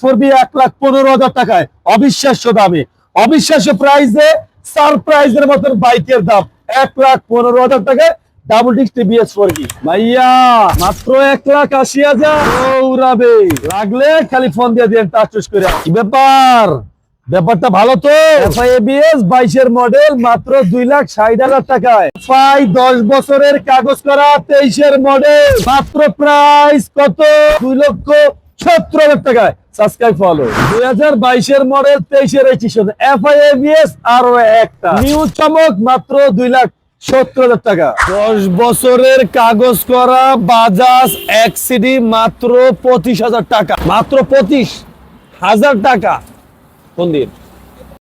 Four B এক লাখ পনেরো হাজার টাকায়। অবিশ্বাস্য দামে। অবিশ্বাস্য প্রাইসে সারপ্রাইজের মতন বাইকের দাম এক লাখ পনেরো হাজার টাকায়। ডাবল ডিক্স টিভিএস ভাইয়া, মাত্র এক লাখ আশি হাজার। লাগলে খালি ফোন দিয়ে দিন টাচ টুস করে। কি ব্যাপার? ব্যাপারটা ভালো তো? বাইশের মডেল মাত্র দুই লাখ ষাট হাজার টাকায়। দশ বছরের কাগজ করা তেইশের মডেল মাত্র প্রাইস কত? দুই লক্ষ সত্তর হাজার টাকায়। সাবস্ক্রাইব ফলো দুই হাজার বাইশের মডেল তেইশের এফআইএবিএস আরও একটা। নিউ চমক, মাত্র দুই লাখ সত্তর হাজার টাকা। দশ বছরের কাগজ করা বাজাজ এক্সিডি মাত্র পঁচিশ হাজার টাকা। মাত্র পঁচিশ হাজার টাকা। কোন দিন?